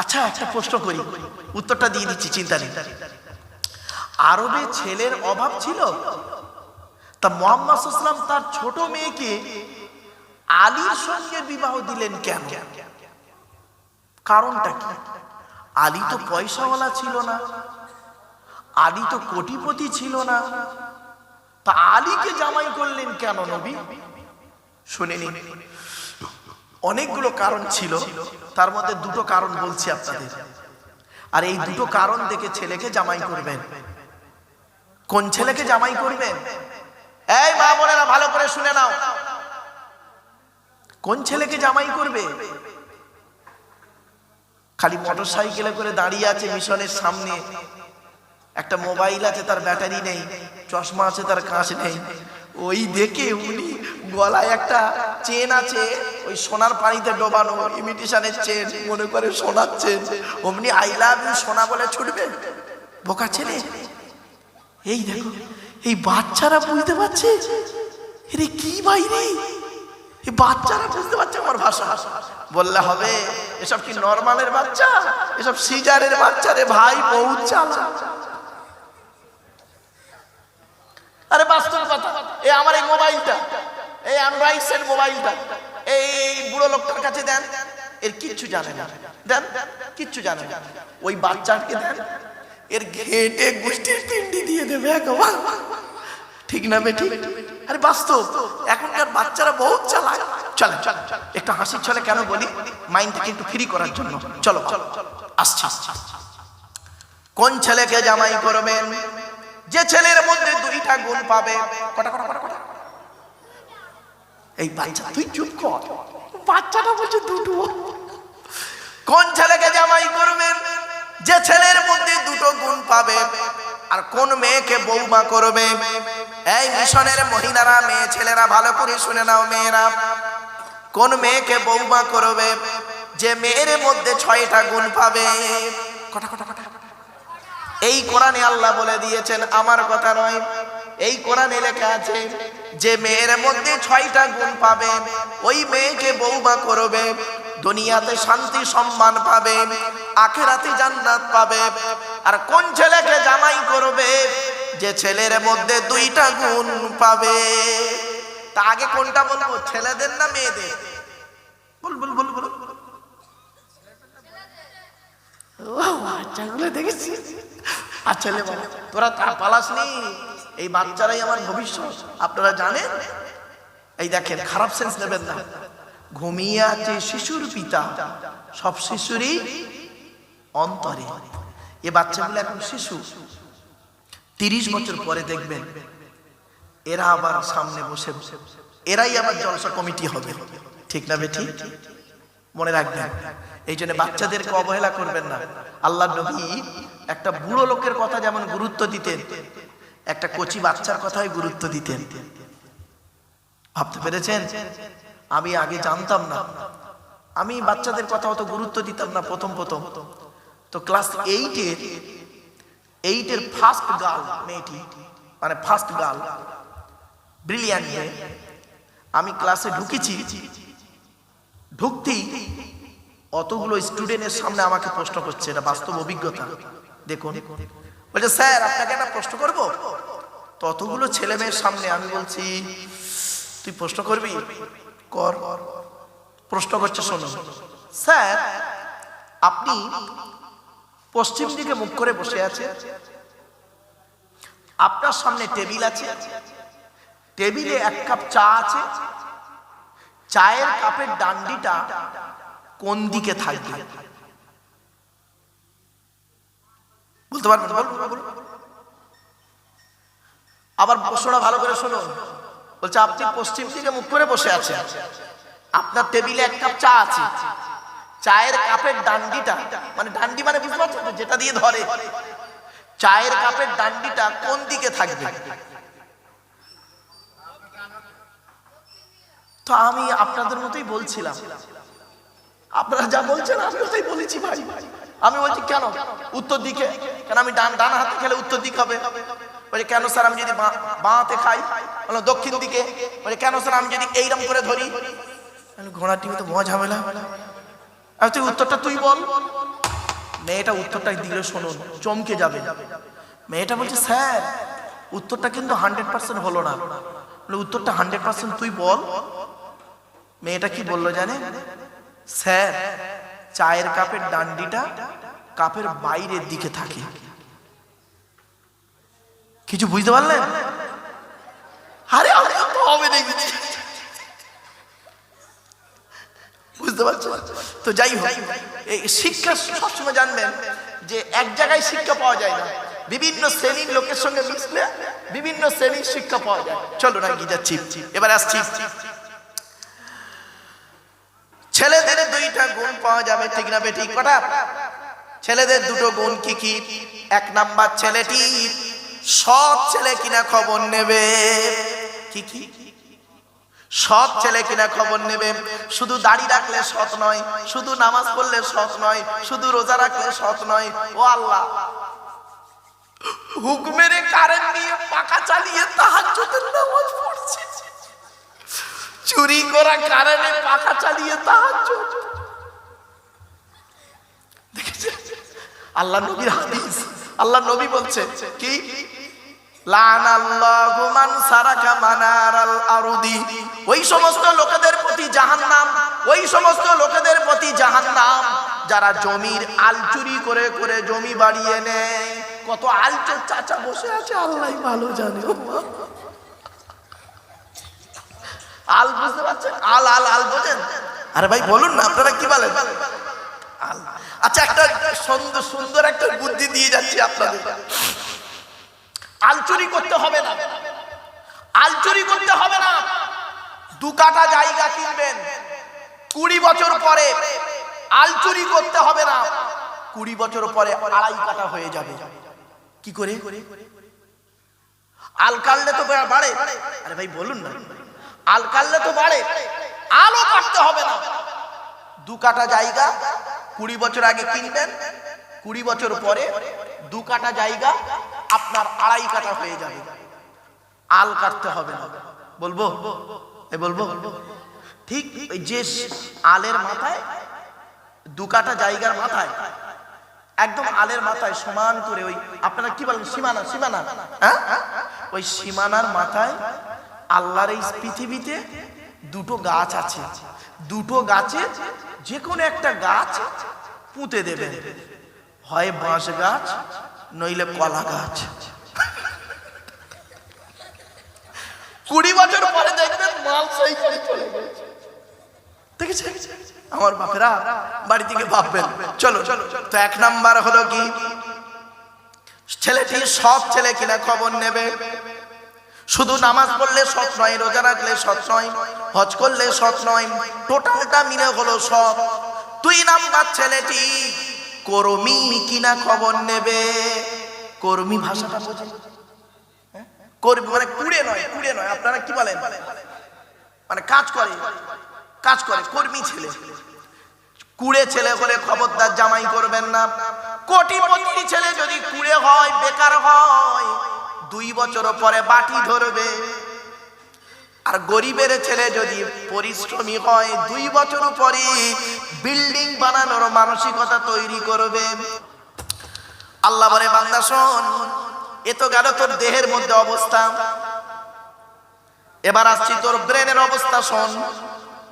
আচ্ছা একটা প্রশ্ন করি। উত্তরটা দিয়ে দিচ্ছি, চিন্তা নেই। আরবে ছেলের অভাব ছিল? তা মোহাম্মদ ইসলাম তার ছোট মেয়েকে আলীর সঙ্গে বিবাহ দিলেন কেন? কারণটা কি? আলী তো পয়সাওয়ালা ছিল না। আলী তো কোটিপতি ছিল না। তা আলীকে জামাই করলেন কেন নবী? শুনে নিন। অনেকগুলো কারণ ছিল, তার মধ্যে দুটো কারণ বলছি আপনাদের। আর এই দুটো কারণ দেখে ছেলেকে জামাই করবেন। কোন ছেলেকে জামাই করবেন? এই মা বোনেরা, ভালো করে শুনে নাও। কোন ছেলেকে জামাই করবে? খালি মোটর সাইকেলে করে দাঁড়িয়ে আছে মিশনের সামনে। একটা মোবাইল আছে, তার ব্যাটারি নেই, চশমা আছে, তার কাঁচ নেই। ওই দেখে উনি গলায় একটা চেন আছে ওই সোনার পানিতে ডোবানো ইমিটেশনের চেন মনে করে সোনার চেন অমনি আই লাভ ইউ সোনা বলে ছুটবে। বোকা ছেলে। এই দেখো, এই বাচ্চারা বুঝতে পারছে? এরে কি বাইরে? এই বাচ্চারা বুঝতে পারছে আমার ভাষা। বললে হবে, এসব কি নর্মালের বাচ্চা? এসব সিজারের বাচ্চা রে ভাই, বহুত চালা আরে বাস্তব কথা এই আমার এই মোবাইলটা, এই অ্যান্ড্রয়েড মোবাইলটা। এই বুড়ো লোকটার কাছে দেন, এর কিচ্ছু জানে না। দেন, কিচ্ছু জানে না। ওই বাচ্চাকে দেন, এর ঘেটে গোষ্ঠীর তিনটি দিয়ে দেবে ঠিক না বেটি? আরে বাস্তব, এখনকার বাচ্চারা বহুত চালায় চলে চলে একটু হাসির ছলে কেন বলি? মাইন্ডটাকে একটু ফ্রি করার জন্য। চলো চলো আসছি। কোন ছেলেকে জামাই করবেন? যে ছেলের মধ্যে দুইটা গুণ পাবে। কটা কটা কটা কটা? এই বাচ্চা, তুই চুপ কর। বাচ্চাটা বলছে দুটো। কোন ছেলেকে জামাই করবেন যে ছেলের মধ্যে দুটো গুণ পাবে। আর কোন মেয়েকে বৌমা করবে? এই মিশনের মহিলারা, মেয়ে ছেলেরা, ভালো করে শুনে নাও মেয়েরা। কোন মেয়েকে বৌমা করবে? যে মেয়ের মধ্যে ছয়টা গুণ পাবে। কটা কটা কটা? এই কোরআনে আল্লাহ বলে দিয়েছেন, আমার কথা নয়। এই কোরআনে লেখা আছে যে মেয়ের মধ্যে ছয়টা গুণ পাবে ওই মেয়েকে বৌমা করবে দুনিয়াতে শান্তি সম্মান পাবে আখেরাতে জান্নাত পাবে। আর কোন ছেলেকে জামাই করবে? যে ছেলের মধ্যে দুইটা গুণ পাবে। তা আগে কোনটা বলব ছেলেদের না মেয়েদের? বল বল বল বল। দেখেছি আচ্ছা লে বাবা, তোরা তা পালাসনি এই বাচ্চারাই আমার ভবিষ্যৎ। আপনারা জানেন? এই দেখেন, খারাপ সেন্স নেবেন না। ঘুমিয়ে আছে শিশুর পিতা। সব শিশুরই অন্তরে। এ বাচ্চাগুলো এখন শিশু। তিরিশ বছর পরে দেখবেন, এরা আবার সামনে বসে বসে। এরাই আবার জলসা কমিটি হবে। ঠিক না বেঠি? মনে রাখবেন। এই জন্য বাচ্চাদেরকে অবহেলা করবেন না। আল্লাহ নবী একটা বুড়ো লোকের কথা যেমন গুরুত্ব দিতেন একটা কচি বাচ্চার কথাই গুরুত্ব দিতেন। ভাবতে পেরেছেন? আমি আগে জানতাম না। আমি বাচ্চাদের কথা অত গুরুত্ব দিতাম না প্রথম প্রথম। তো ক্লাস এইটের এইটের ফার্স্ট গার্ল মেয়েটি মানে ফার্স্ট গার্ল ব্রিলিয়ান্ট মেয়ে, আমি ক্লাসে ঢুকেছি। ঢুকতেই অতগুলো স্টুডেন্টের সামনে আমাকে প্রশ্ন করছে, এটা বাস্তব অভিজ্ঞতা। দেখুন বলছে, স্যার, আপনাকে একটা প্রশ্ন করব? ততগুলো ছেলে মেয়ের সামনে আমি বলছি, তুই প্রশ্ন করবি? কর। প্রশ্ন করছে, শোনো। স্যার, আপনি পশ্চিম দিকে মুখ করে বসে আছে। আপনার সামনে টেবিল আছে। টেবিলে এক কাপ চা আছে। চায়ের কাপের ডান্ডিটা কোন দিকে থাকবে? বলতে পারবেন। আবার প্রশ্নটা ভালো করে শুনুন বলছে, আপনি পশ্চিম দিকে মুখ করে বসে আছেন। আপনার টেবিলে এক কাপ চা আছে। চায়ের কাপের ডান্ডিটা মানে ডান্ডি মানে বুঝতে পারছেন? যেটা দিয়ে ধরে। চায়ের কাপের ডান্ডিটা কোন দিকে থাকবে? তো আমি আপনাদের মতোই বলছিলাম। আপনারা যা বলছেন আমি বলেছি ভাই। আমি বলছি, কেন? উত্তর দিকে। কেন আমি ডান ডান হাতে খেলে উত্তর দিক হবে? বলে, কেন স্যার, আমি যদি বাঁ- হাতে খাই? বলে, দক্ষিণ দিকে। বলে, কেন স্যার, আমি যদি এইরকম করে ধরি? ঘোড়া টিভি তো মজা ঝামেলা আমি তুই উত্তরটা তুই বল। মেয়েটা উত্তরটা দিলে শোনো চমকে যাবে। মেয়েটা বলছে, স্যার, উত্তরটা কিন্তু হান্ড্রেড পার্সেন্ট হলো না। উত্তরটা হান্ড্রেড পার্সেন্ট তুই বল। মেয়েটা কি বলল জানে? স্যার চায়ের কাপের ডান্ডিটা কাপের বাইরের দিকে থাকে। কিছু বুঝতে পারলেন? আরে হবে দেখেছি। বুঝতে পারছ? তো যাই হোক, এই শিক্ষা সবসময় জানবেন যে এক জায়গায় শিক্ষা পাওয়া যায় না। বিভিন্ন শ্রেণির লোকের সঙ্গে মিশলে বিভিন্ন শ্রেণির শিক্ষা পাওয়া যায়। চলো না গিয়ে যাচ্ছি। এবার আসছি। ছেলেদের দুইটা গুণ পাওয়া যাবে, ঠিক না বেটি কটা ছেলেদের দুটো গুণ কি কি? এক নাম্বার ছেলেটি সৎ ছেলে কিনা খবর নেবে। কি কি? সৎ ছেলে কিনা খবর নেবে। শুধু দাড়ি রাখলে সৎ নয়, শুধু নামাজ পড়লে সৎ নয়, শুধু রোজা রাখলে সৎ নয়, ও আল্লাহ। হুকমেরে কারেন্ট নিয়ে পাকা চালিয়ে তাহাজ্জুদের নামাজ পড়ছে। চুরি করা কারণে পাখা চালিয়ে দেখেছেন? আল্লাহ নবীর হাদিস। আল্লাহ নবী বলছে, কি? যারা জমির আল চুরি করে করে জমি বাড়িয়ে নেয়। কত আলচোর চাচা বসে আছে আল্লাহ ভালো জানে আল বুঝতে পারছেন? আল আল আল বোঝেন? আরে ভাই, বলুন না, আপনারা কি বলেন? আল। আচ্ছা একটা সুন্দর সুন্দর একটা বুদ্ধি দিয়ে যাচ্ছি আপনাদের। আলচুরি করতে হবে না। আলচুরি করতে হবে না। দু কাটা জায়গা কিনবেন। কুড়ি বছর পরে আলচুরি করতে হবে না। কুড়ি বছর পরে আড়াই কাটা হয়ে যাবে। কি করে? আল কাটলে তো বাড়ে। আরে ভাই, বলুন না। আল কাটলে তো বাড়ে। আলও কাটতে হবে না। দু কাটা জায়গা কুড়ি বছর আগে কিনবেন, কুড়ি বছর পরে দু কাটা জায়গা আপনার আড়াই কাটা হয়ে যাবে। আল কাটতে হবে না। বলব? এ বলব? ঠিক যে আলের মাথায়, দু কাটা জায়গার মাথায়, একদম আলের মাথায় সমান করে ওই, আপনারা কি বলেন, সীমানা সীমানা? হ্যাঁ? ওই সীমানার মাথায় আল্লাহর এই পৃথিবীতে দুটো গাছ আছে। দুটো গাছে যে কোনো একটা গাছ পুঁতে দেবেন হয় বাঁশ গাছ, নইলে কলা গাছ। কুড়ি বছর পরে দেখবেন মাল সেই দেখেছে? আমার বাপেরা বাড়ি থেকে ভাববেন চলো চলো। তো এক নাম্বার হলো কি? ছেলেটি সব ছেলে কিনা খবর নেবে। শুধু নামাজ পড়লে সৎ নয়, রোজা রাখলে সৎ নয়, হজ করলে সৎ নয়, টোটালটা মিলে হলো সৎ দুই নাম্বার ছেলেটি, কর্মী কিনা খবর নেবে? কর্মী ভাষাটা বোঝেন। হ্যাঁ? কর্মী মানে কুড়ে নয় কুড়ে নয়, আপনারা কি বলেন? মানে কাজ করে কাজ করে, কর্মী ছেলে। কুড়ে ছেলে হলে খবরদার জামাই করবেন না। কোটিপতি ছেলে যদি কুড়ে হয়, বেকার হয় দুই বছর পরে বাটি ধরবে। আর গরিবের ছেলে যদি পরিশ্রমী হয়, দুই বছর পরে বিল্ডিং বানানোর মানসিকতা তৈরি করবে। আল্লাহ বলে, বান্দা শোন, এ তো গেল তোর দেহের মধ্যে অবস্থা। এবার আসছি তোর ব্রেনের অবস্থা শোন,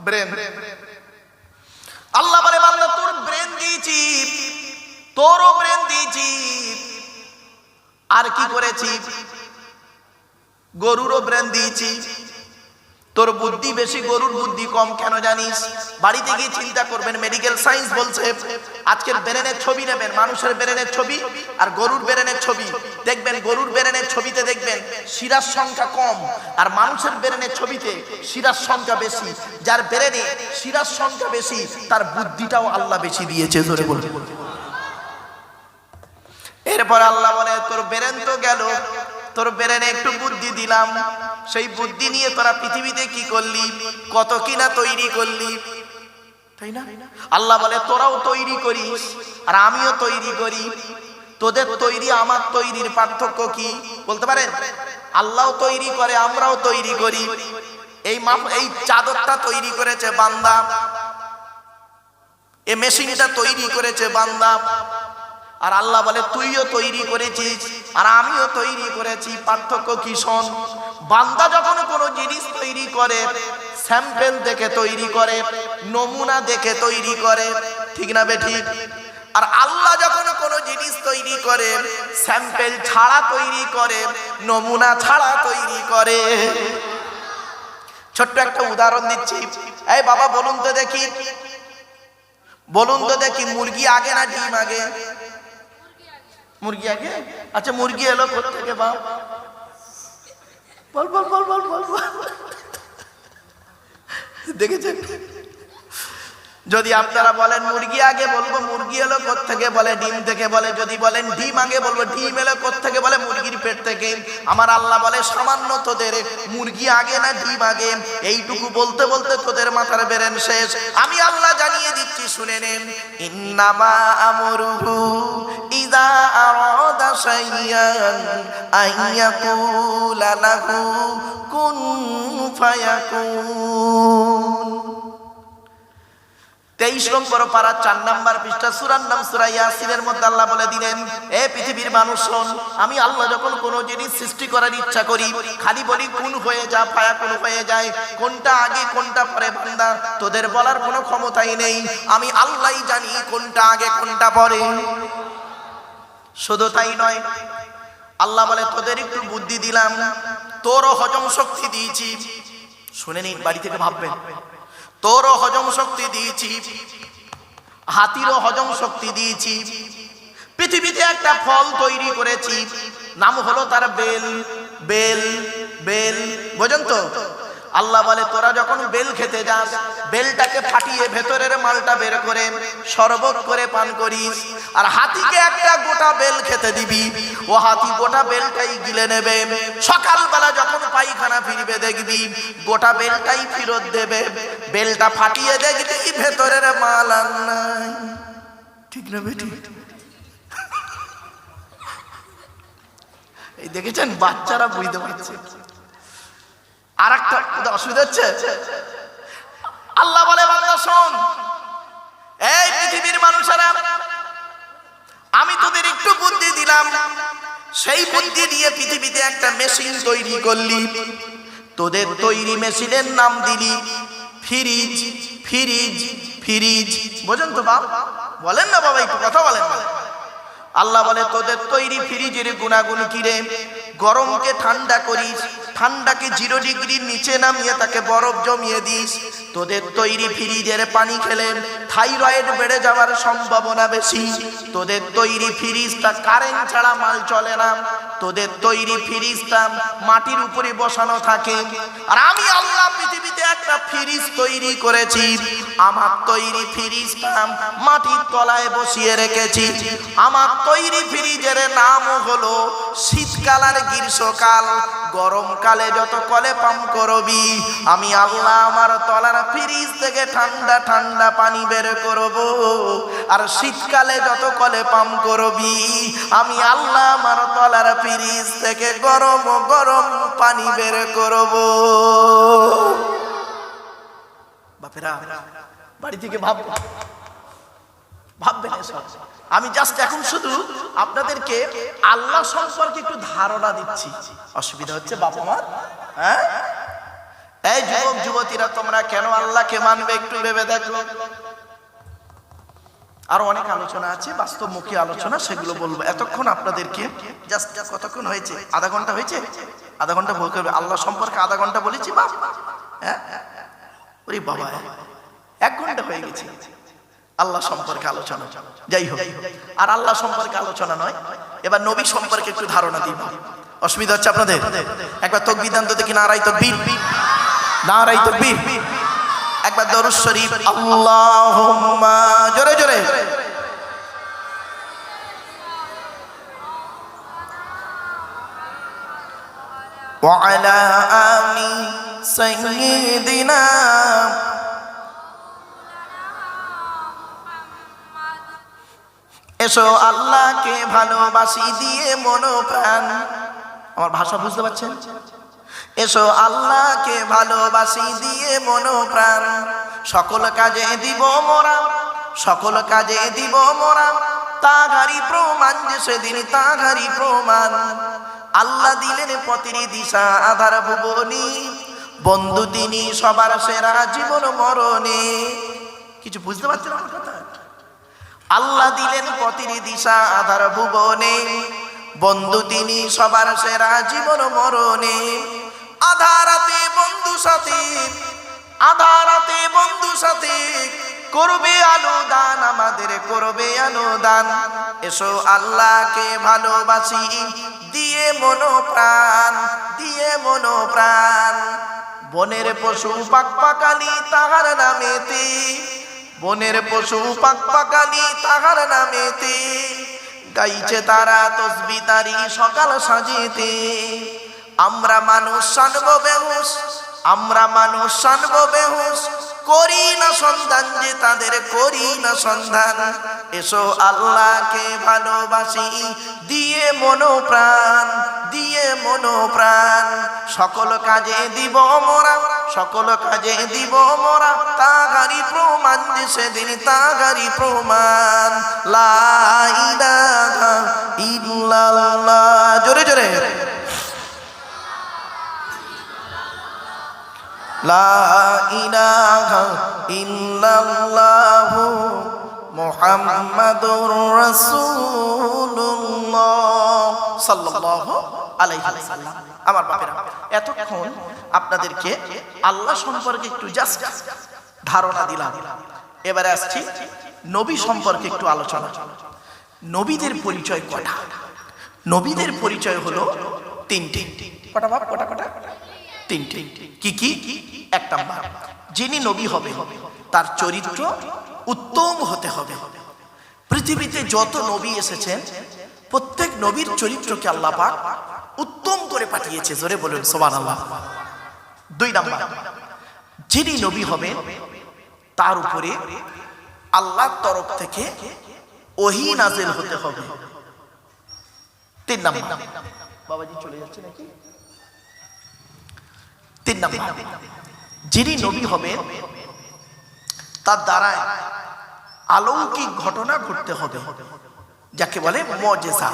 ব্রেন। আল্লাহ বলে, বান্দা, তোর ব্রেন দিয়েছি, তোরও ব্রেন দিয়েছি। আর কি করেছি? গরুরও ব্রেন দিয়েছি। তোর বুদ্ধি বেশি, গরুর বুদ্ধি কম, কেন জানিস? বাড়িতে গিয়ে চিন্তা করবেন মেডিকেল সায়েন্স বলছে। আজকের ব্রেনের ছবি নেবেন, মানুষের ব্রেনের ছবি আর গরুর ব্রেনের ছবি। দেখবেন, গরুর ব্রেনের ছবিতে দেখবেন, শিরার সংখ্যা কম আর মানুষের ব্রেনের ছবিতে শিরার সংখ্যা বেশি। যার ব্রেনে শিরার সংখ্যা বেশি, তার বুদ্ধিটাও আল্লাহ বেশি দিয়েছে ধরে বলবে এরপর আল্লাহ বলে, তোর বেরেন তো গেল, তোর বেরেনে একটু বুদ্ধি দিলাম। সেই বুদ্ধি নিয়ে তোরা পৃথিবীতে কি করলি? কত কিনা তৈরি করলি? তাই না? আল্লাহ বলে, তোরাও তৈরি করিস, আর আমিও তৈরি করি। তোদের তৈরি, আমার তৈরির পার্থক্য কি? বলতে পারেন? আল্লাহ তৈরি করে, আমরাও তৈরি করি। এই এই চাদরটা তৈরি করেছে বান্দা। এ মেশিনটা তৈরি করেছে বান্দা। আর আল্লাহ বলে, তুইও তৈরি করেছিস আর আমিও তৈরি করেছি। পার্থক্য কি শোন? বান্দা যখন কোনো জিনিস তৈরি করে, স্যাম্পেল দেখে তৈরি করে, নমুনা দেখে তৈরি করে, ঠিক না বে ঠিক? আর আল্লাহ যখন কোনো জিনিস তৈরি করে, স্যাম্পেল ছাড়া তৈরি করে, নমুনা ছাড়া তৈরি করে। ছোট্ট একটা উদাহরণ দিচ্ছি। এই বাবা, বলুন তো দেখি। বলুন তো দেখি, মুরগি আগে না ডিম আগে? মুরগি আগে আচ্ছা মুরগি এলো থেকে বাপ? বল বল বল বল বল। দেখেছেন? যদি আপনারা বলেন, মুরগি আগে বলব, মুরগি এলো থেকে বলে, ডিম থেকে? বলে, যদি বলেন, ডিম আগে বলব, ডিম এলো থেকে বলে, মুরগির পেট থেকে? আমার আল্লাহ বলে, সামান্য তোদের মুরগি আগে না ডিম আগে? এইটুকু বলতে বলতে তোদের মাথার বেরেন শেষ। আমি আল্লাহ জানিয়ে দিচ্ছি, শুনে নেন। ইন্নামা আমরুহু ইদা কুন ফায়াকুন। তেইশ নম্বর পারা চার নাম্বার পৃষ্ঠা, সুরার নাম সুরা ইয়াসিনের মধ্যে আল্লাহ বলে দিলেন, এ পৃথিবীর মানুষ শোন, আমি আল্লাহ যখন কোনো জিনিস সৃষ্টি করার ইচ্ছা করি, খালি বলি কোন হয়ে যা, পায়া কোন হয়ে যায়, কোনটা আগে, কোনটা পরে বান্দা, তোদের বলার কোনো ক্ষমতাই নেই, আমি আল্লাহই জানি কোনটা আগে, কোনটা পরে। শুধু তাই নয়, আল্লাহ বলে, তোদের একটু বুদ্ধি দিলাম, তোরও হজম শক্তি দিয়েছি। শুনে নিন, বাড়ি থেকে ভাববেন। তোরও হজম শক্তি দিয়েছি, হাতিরও হজম শক্তি দিয়েছি। পৃথিবীতে একটা ফল তৈরি করেছি, নাম হলো তার বেল বেল বেল। বোঝেন তো? আল্লাহ বলে, তোরা যখন বেল খেতে যাস, বেলটাকে ফাটিয়ে ভেতরের মালটা বের করে শরবত করে পান করিস, আর হাতিকে একটা গোটা বেল খেতে দিবি ও হাতি গোটা বেলটাই গিলে নেবে। সকালবেলা যখন পায়খানা ফিরবে, দেখবি গোটা বেলটাই ফেরত দেবে। বেলটা ফাটিয়ে দেখবি ভেতরের মাল আর নাই। ঠিক না বেটি? এই দেখেছেন, বাচ্চারা বুঝতে পারছে। আর একটা অসুবিধা হচ্ছে? আল্লাহ বলে, বান্দা, শোন। এই পৃথিবীর মানুষেরা আমি তোদের একটু বুদ্ধি দিলাম। সেই বুদ্ধি দিয়ে পৃথিবীতে একটা মেশিন তৈরি করলি। তোদের তৈরি মেশিনের নাম দিলি, ফ্রিজ ফ্রিজ ফ্রিজ। বোঝেন তো বাপ? বলেন না বাবা, একটু কথা বলেন। আল্লাহ বলে, তোদের তৈরি ফ্রিজের গুণাগুণ কিরে গরমকে ঠান্ডা করিস, ঠান্ডাকে জিরো ডিগ্রির নিচে নামিয়ে তাকে বরফ জমিয়ে দিস। তোদের তৈরি ফ্রিজের পানি খেলে থাইরয়েড বেড়ে যাওয়ার সম্ভাবনা বেশি। তোদের তৈরি ফ্রিজটা কারেন্ট ছাড়া মাল চলে না। তোদের তৈরি ফ্রিজটা মাটির উপরে বসানো থাকে। আর আমি আল্লাহ পৃথিবীতে একটা ফ্রিজ তৈরি করেছি। আমার তৈরি ফ্রিজটা মাটির তলায় বসিয়ে রেখেছি। আমার তৈরি ফ্রিজের নাম হলো শীতকাল গ্রীষ্মকাল, গরমকালে যত কলে পাম্প করবি, আমি আল্লাহ আমার তলার ফ্রিজ থেকে ঠান্ডা ঠান্ডা পানি বের করব। আর শীতকালে যত কলে পাম্প করবি, আমি আল্লাহ আমার তলার ফ্রিজ থেকে গরম গরম পানি বের করব। বাপেরা, বাড়ি থেকে ভাব। ভাববেন আমি জাস্ট এখন শুধু আপনাদেরকে আল্লাহ সম্পর্কে একটু ধারণা দিচ্ছি। অসুবিধা হচ্ছে বাবা মা? হ্যাঁ? এই যুবক, যুবতীরা তোমরা কেন আল্লাহকে মানবে একটু ভেবে দেখো। আরও অনেক আলোচনা আছে, বাস্তব বাস্তবমুখী আলোচনা, সেগুলো বলব। এতক্ষণ আপনাদেরকে জাস্ট কতক্ষণ হয়েছে? আধা ঘণ্টা হয়েছে? আধা ঘণ্টা বলতে হবে আল্লাহ সম্পর্কে আধা ঘণ্টা বলেছি বাপ। হ্যাঁ? ওরে বাবা, এক ঘণ্টা হয়ে গেছে। আল্লাহ সম্পর্কে আলোচনা যাই হোক আর আল্লাহ সম্পর্কে আলোচনা নয় এবার নবী সম্পর্কে একটু ধারণা দিব অসুবিধা হচ্ছে আপনাদের একবার তকবির দান তো দেখি নারাই তকবির নারাই তকবির একবার দরুদ শরীফ আল্লাহুম্মা জোরে জোরে وعلى آل سيدنا এসো আল্লাহকে ভালোবাসি দিয়ে মনোপ্রাণ। আমার ভাষা বুঝতে পারছেন? এসো আল্লাহকে ভালোবাসি দিয়ে মনোপ্রাণ। সকল কাজে দিব মোরা, সকল কাজে দিব মোরা। তাগারি প্রমাণ প্রমাণ যে সেদিন তাহারি প্রমাণ। আল্লাহ দিলেন পতির দিশা আধার ভুবনী। বন্ধু তিনি সবার সেরা জীবন মরণে। কিছু বুঝতে পারছেন আমার কথা? আল্লাহ দিলেন পতির দিশা আধার ভুবনে। বন্ধু তিনি সবার সেরা জীবন মরণে। আধারাতে বন্ধু সাথী আধারাতে বন্ধু সাথী করবে আলো দান আমাদের করবে আলো দান এসো আল্লাহকে ভালোবাসি, দিয়ে মনো প্রাণ, দিয়ে মনো প্রাণ। বনের পশু পাক পাকালি তাহার নামেতে বনের পশু পাক পাকালি তাহার নামেতে। গাইছে তারা তসবি তারি সকাল সাজিতে আমরা মানুষ সানব বেহুস আমরা মানুষ সানব বেহুস করি না সন্ধান যে তাদের করি না সন্ধান। এসো আল্লাহকে ভালোবাসি, দিয়ে মনো প্রাণ দিয়ে মনো প্রাণ সকল কাজে দিব মোরা, সকল কাজে দিব মোরা। তাগারি প্রমাণ যে সেদিন তাগারি প্রমাণ। লাইলাহা ইল্লাল্লাহ। জোরে জোরে। লা ইলাহা ইল্লাল্লাহু। আমার বাপেরা, এতক্ষণ আপনাদেরকে আল্লাহ সম্পর্কে একটু জাস্ট ধারণা দিলাম। এবারে আসছি নবী সম্পর্কে একটু আলোচনা। নবীদের পরিচয় কটা? নবীদের পরিচয় হলো তিনটি। কটা বাপ? কটা কটা? তিনটি। কি কি? এক নাম্বার। যিনি নবী হবে তার চরিত্র উত্তম হতে হবে। পৃথিবীতে যত নবী এসেছেন, প্রত্যেক নবীর চরিত্রকে আল্লাহ পাক উত্তম করে পাঠিয়েছে। জোরে বলুন সোবান আল্লাহ দুই নাম্বার, যিনি নবী হবে তার উপরে আল্লাহর তরফ থেকে ওহি নাজিল হতে হবে। তিন নাম্বার, বাবাজি চলে যাচ্ছে নাকি? তিন নাম্বার, যিনি নবী হবে তার দ্বারায় আলৌকিক ঘটনা ঘটতে হবে, যাকে বলে মজেসা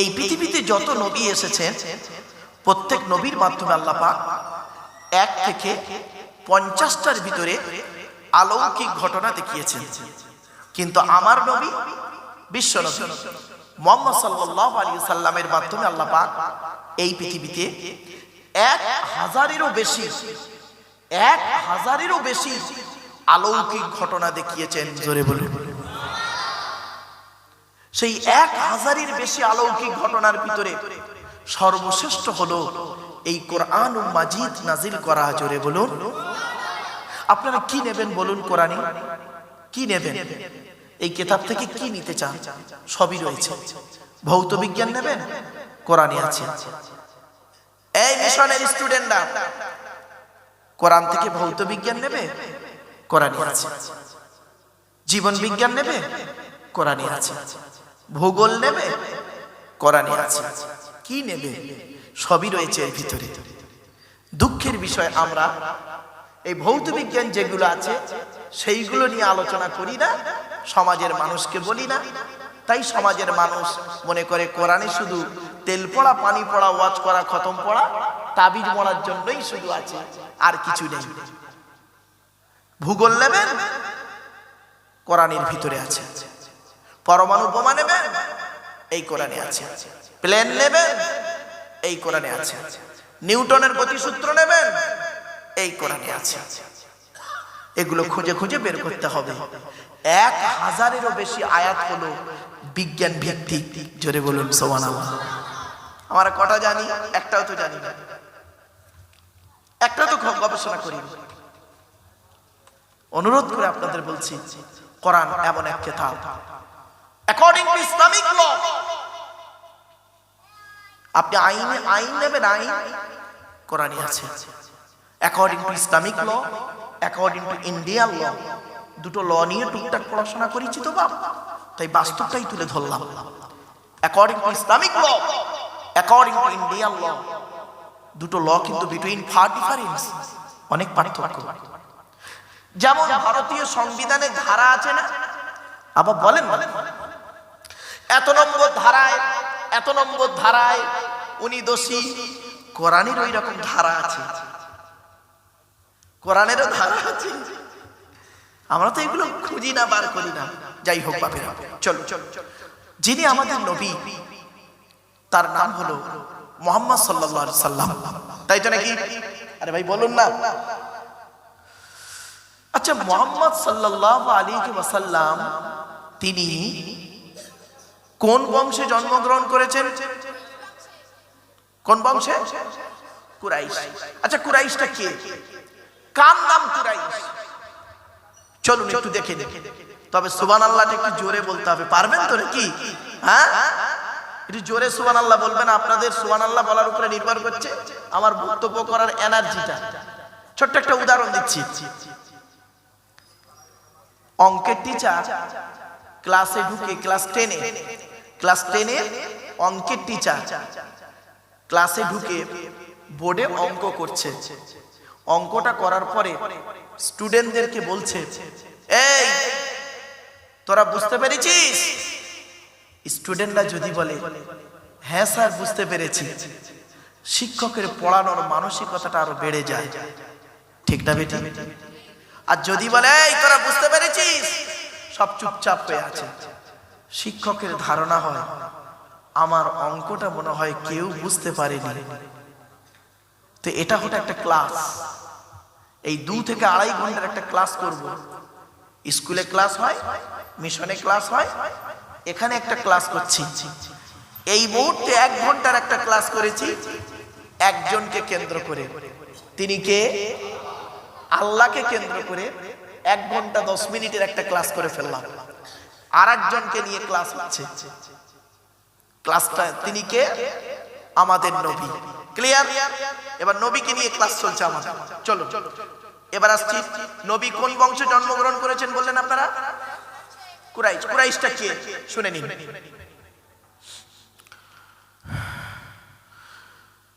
এই পৃথিবীতে যত নবী এসেছেন, প্রত্যেক নবীর মাধ্যমে আল্লাহ পাক এক থেকে পঞ্চাশটার ভিতরে আলৌকিক ঘটনা দেখিয়েছেন। কিন্তু আমার নবী, বিশ্ব নবী, মোহাম্মদ সাল্লাহ আলী সাল্লামের মাধ্যমে আল্লাহ পাক এই পৃথিবীতে এক হাজারেরও বেশি, এক হাজারেরও বেশি আলৌকিক ঘটনা দেখিয়েছেন, জোরে বলুন। সেই এক হাজারের বেশি আলৌকিক ঘটনার ভিতরে সর্বশ্রেষ্ঠ হলো এই কোরআন মাজিদ নাজিল করা, জোরে বলুন। আপনারা কি নেবেন বলুন কোরআনে? কি নেবেন? এই কেতাব থেকে কি নিতে চান? সবই রয়েছে। ভৌত বিজ্ঞান নেবেন? কোরআনে আছে। এই মিশনের স্টুডেন্টরা, কোরআন থেকে ভৌত বিজ্ঞান নেবে? কোরআনে আছে। জীবন বিজ্ঞান নেবে কোরআনে আছে। ভূগোল নেবে কোরআনে আছে। কি নেবে? সবই রয়েছে এর ভিতরে। দুঃখের বিষয় আমরা, এই ভৌত বিজ্ঞান যেগুলো আছে, সেইগুলো নিয়ে আলোচনা করি না, সমাজের মানুষকে বলি না। তাই সমাজের মানুষ মনে করে কোরআনে শুধু তেল পড়া, পানি পড়া, ওয়াজ করা, খতম পড়া, তাবিজ মরার জন্যই শুধু আছে, আর কিছু নেই। ভূগোল নেবেন? কোরআনের ভিতরে আছে। পরমাণু বোমা নেবেন? এই কোরআনে আছে। প্লেন নেবেন? এই কোরআনে আছে। নিউটনের গতিসূত্র নেবেন? এই কোরআনে আছে। এগুলো খুঁজে খুঁজে বের করতে হবে। এক হাজারেরও বেশি আয়াত হলো বিজ্ঞান ভিত্তিক। জোরে বলুন সোমান আমরা কটা জানি? একটাও তো জানি না। একটা তো গবেষণা করি অনুরোধ করে আপনাদের বলছি, কোরআন এমন এক কেতাব। অ্যাকর্ডিং টু ইসলামিক ল আপনি আইনে, আইন নেবেন, আইন কোরআনে আছে। According to Islamic law according to Indian law দুটো ল নিয়ে টুকটাক পড়াশোনা করেছি তো বাপ, তাই বাস্তবটাই তুলে ধরলাম। According to Islamic law according to Indian law দুটো ল কিন্তু বিটুইন ফার ডিফারেন্স অনেক পার্থক্য। যেমন ভারতীয় সংবিধানে ধারা আছে না? আবার বলেন। এত নম্বর ধারায়, এত নম্বর ধারায় উনি দোষী। কোরআনের ওই রকম ধারা আছে। কোরআনেরও ধারা আছে। আমরা তো এগুলো খুঁজি না, বার করি না। যাই হোক, বাপেরা, চলো। চলো যিনি আমাদের নবী, তার নাম হলো মোহাম্মদ সাল্লাল্লাহু সাল্লাম তাই তো নাকি? আরে ভাই, বলুন না। আচ্ছা মোহাম্মদ সাল্লাল্লাহু আলাইহি ওয়াসাল্লাম তিনি কোন বংশে জন্মগ্রহণ করেছেন? কোন বংশে? কুরাইশ। আচ্ছা কুরাইশটা কে? কার নাম কুরাইশ? চলুন একটু দেখে দেখে তবে সুবান আল্লাহটা একটু জোরে বলতে হবে। পারবেন তো নাকি? হ্যাঁ? একটু জোরে সুবান আল্লাহ বলবেন, আপনাদের সুবান আল্লাহ বলার উপরে নির্ভর করছে আমার বক্তব্য করার এনার্জিটা ছোট্ট একটা উদাহরণ দিচ্ছি। অঙ্কের টিচার ক্লাসে ঢুকে ক্লাস টেনে ক্লাস টেনে অঙ্কের টিচার ক্লাসে ঢুকে বোর্ডে অঙ্ক করছে। অঙ্কটা করার পরে স্টুডেন্টদেরকে বলছে, এই, তোরা বুঝতে পেরেছিস? স্টুডেন্টরা যদি বলে হ্যাঁ স্যার, বুঝতে পেরেছি। শিক্ষকের পড়ানোর মানসিকতাটা আরও বেড়ে যায়। ঠিক না বেটি? আর যদি বলে, এই, তোরা বুঝতে পেরেছিস? সব চুপচাপ হয়ে আছে। শিক্ষকের ধারণা হয়, আমার অঙ্কটা মনে হয় কেউ বুঝতে পারেনি। তো এটা হলো একটা ক্লাস। এই দু থেকে আড়াই ঘণ্টার একটা ক্লাস করব। স্কুলে ক্লাস হয়, মিশনে ক্লাস হয়, এখানে একটা ক্লাস করছি। এই মুহূর্তে এক ঘণ্টার একটা ক্লাস করেছি, একজনকে কেন্দ্র করে। তিনি কে? আল্লাহকে কেন্দ্র করে এক ঘণ্টা দশ মিনিটের একটা ক্লাস করে ফেললাম। আর একজনকে নিয়ে ক্লাস হচ্ছে। ক্লাসটা তিনি কে? আমাদের নবী। ক্লিয়ার এবার নবীকে নিয়ে ক্লাস চলছে আমাদের চলো। এবার আসছি। নবী কোন বংশে জন্মগ্রহণ করেছেন বললেন আপনারা? কুরাইশ। কুরাইশটা কে? শুনে নিন।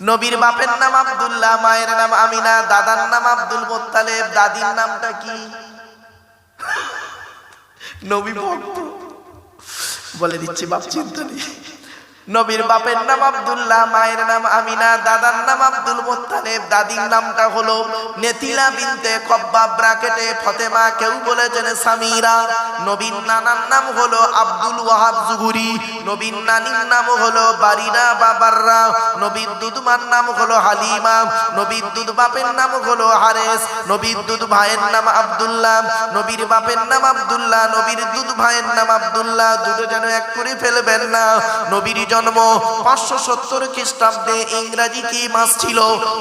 নবীর বাপের নাম আবদুল্লাহ, মায়ের নাম আমিনা, দাদার নাম আব্দুল মোত্তালেব, দাদির নামটা কি? নবী বলে দিচ্ছি, বাপ চিন্তা নেই। নবীর বাপের নাম আব্দুল্লাহ, মায়ের নাম আমিনা, দাদার নাম আব্দুল মোত্তালেব, দাদির নামটা হলো নেতিলা বিনতে কব্বা ব্রাকেটে ফতেমা। কেউ বলেছেন সামিরা। নবীর নানার নাম হলো আব্দুল ওয়াহাব জুহুরি। নবীর নানির নাম হলো বারিরা বাবাররা। নবীর দুধমার নাম হলো হালিমা। নবীর দুধ বাপের নাম হলো হারেস। নবীর দুধ ভাইয়ের নাম আব্দুল্লাহ। নবীর বাপের নাম আব্দুল্লাহ। নবীর দুধ ভাইয়ের নাম আব্দুল্লাহ। দুটো যেন এক করে ফেলবেন না। নবীর জন্ম পাঁচশো সত্তর খ্রিস্টাব্দে ইংরাজি কি মাস ছিল?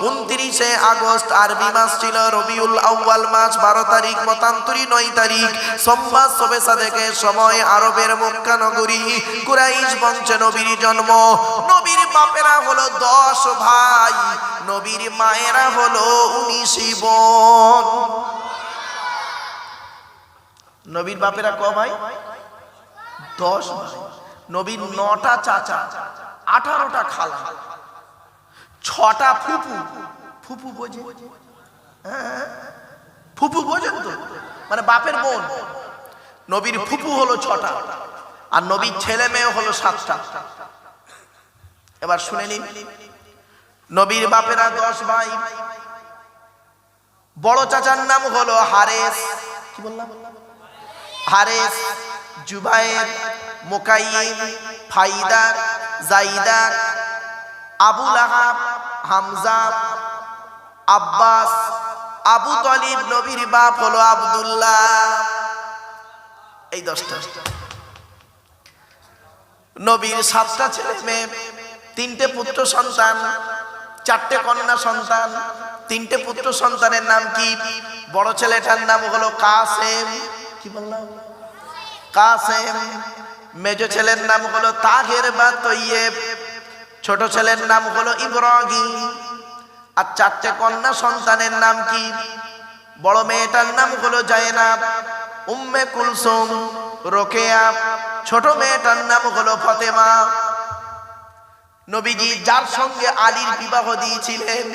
উনত্রিশে আগস্ট আরবি মাস ছিল, রবিউল আউয়াল মাস, বারো তারিখ, মতান্তরী নয় তারিখ। সোমবার সবেসা থেকে সময় আরবের মক্কা নগরী কুরাইশ বংশে নবীর জন্ম। নবীর বাপেরা হলো দশ ভাই, নবীর মায়েরা হলো উনিশ বোন। নবীর বাপেরা ক ভাই? দশ ভাই। নবীর নটা চাচা আঠারোটা খালা ছটা ফুপু। ফুপু বোঝে? হ্যাঁ, ফুপু বোঝেন তো? মানে বাপের বোন। নবীর ফুপু হলো ছটা আর নবীর ছেলে মেয়ে হলো সাতটা। এবার শুনে নিন নবীর বাপেরা দশ ভাই। বড় চাচার নাম হলো হারেস। কি বললাম? হারেস। জুবায়ের মোকাইম ফাইদা জাইদা আবুল আহাব হামজা, আব্বাস, আবু তলিব নবীর বাপ হলো আব্দুল্লাহ। এই দশটা। নবীর সাতটা ছেলে মেয়ে, তিনটে পুত্র সন্তান, চারটে কন্যা সন্তান, তিনটে পুত্র সন্তানের নাম কি? বড় ছেলেটার নাম হলো কাসেম। কি বললাম? কাসেম। মেজ ছেলের নাম হলো তাহের বা তৈয়েব। ছোট ছেলের নাম হলো ইব্রাহিম। আর চারটে কন্যা সন্তানের নাম কি? বড় মেয়েটার নাম হলো জায়নাব, উম্মে কুলসুম, রোকেয়া। ছোট মেয়েটার নাম হলো ফতেমা। নবীজি যার সঙ্গে আলীর বিবাহ দিয়েছিলেন